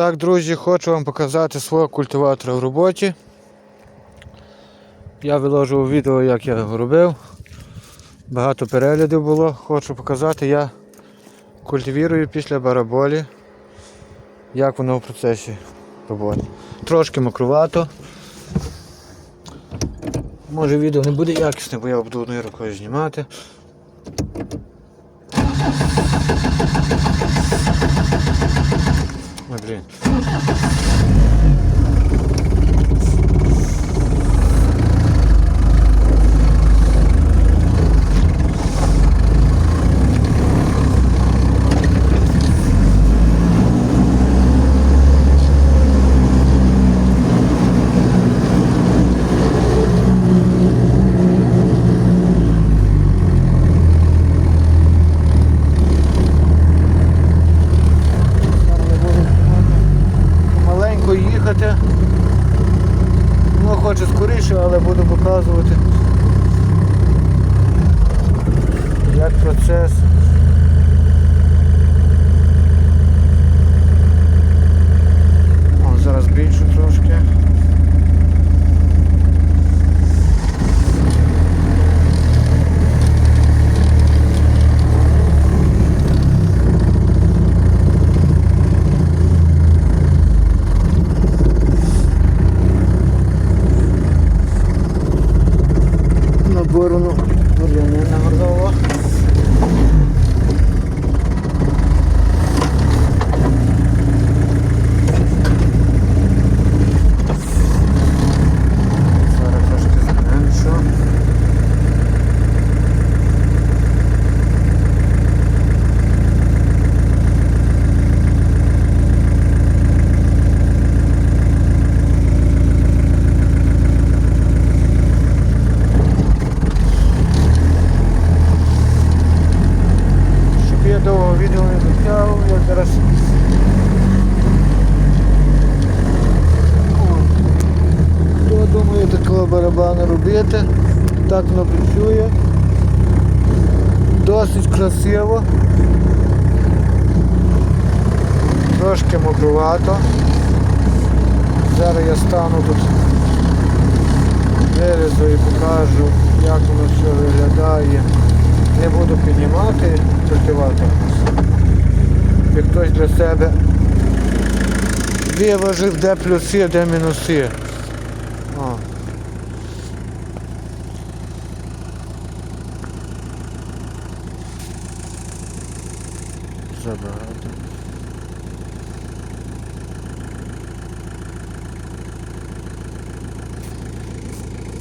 Так, друзі, хочу вам показати свого культиватора в роботі. Я виложив відео, як я його робив. Багато переглядів було. Хочу показати, я культивірую після бараболі, як воно в процесі роботи. Трошки мокрувато. Може відео не буде якісне, бо я буду одною рукою знімати. 对。Їхати. Ну, хочу скоріше, але буду показувати, як процес. О, зараз більше трошки. На відео не затягував, я зараз. Хто думає такого барабану робити? Так воно працює. Досить красиво. Трошки мокрувато. Зараз я стану тут вирізу і покажу, як воно все виглядає. Не буду піднімати культиватор. Хтось для себе виважив, де плюси, де мінуси. О. Забагато.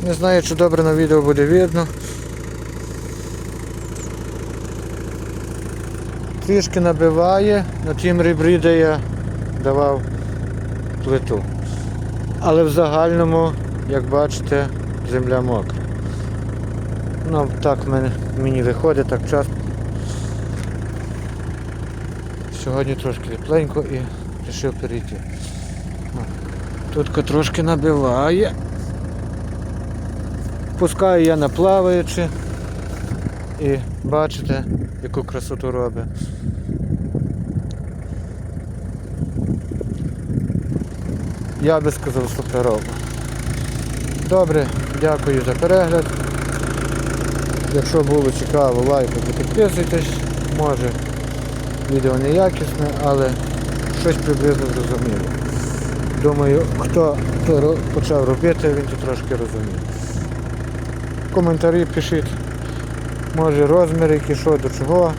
Не знаю, чи добре на відео буде видно. Трішки набиває на тім ребрі, де я давав плиту. Але в загальному, як бачите, земля мокра. Ну так мені виходить так часто. Сьогодні трошки тепленько і вирішив перейти. Тут трошки набиває. Пускаю я на плаваючи. І бачите, яку красоту робить. Я би сказав суперово. Добре, дякую за перегляд. Якщо було цікаво, лайкайте, підписуйтесь. Може відео не якісне, але щось приблизно зрозуміло. Думаю, хто то почав робити, він то трошки розуміє. Коментарі пишіть. Може розмір який що до чого.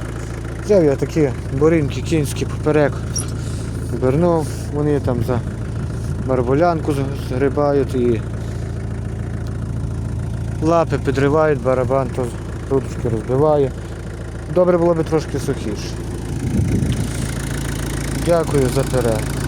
Взяв я такі борінки кінські поперек вернув, вони там за бараболянку згрибають і лапи підривають, барабан то рудочки розбиває. Добре було б трошки сухіше. Дякую за перегляд.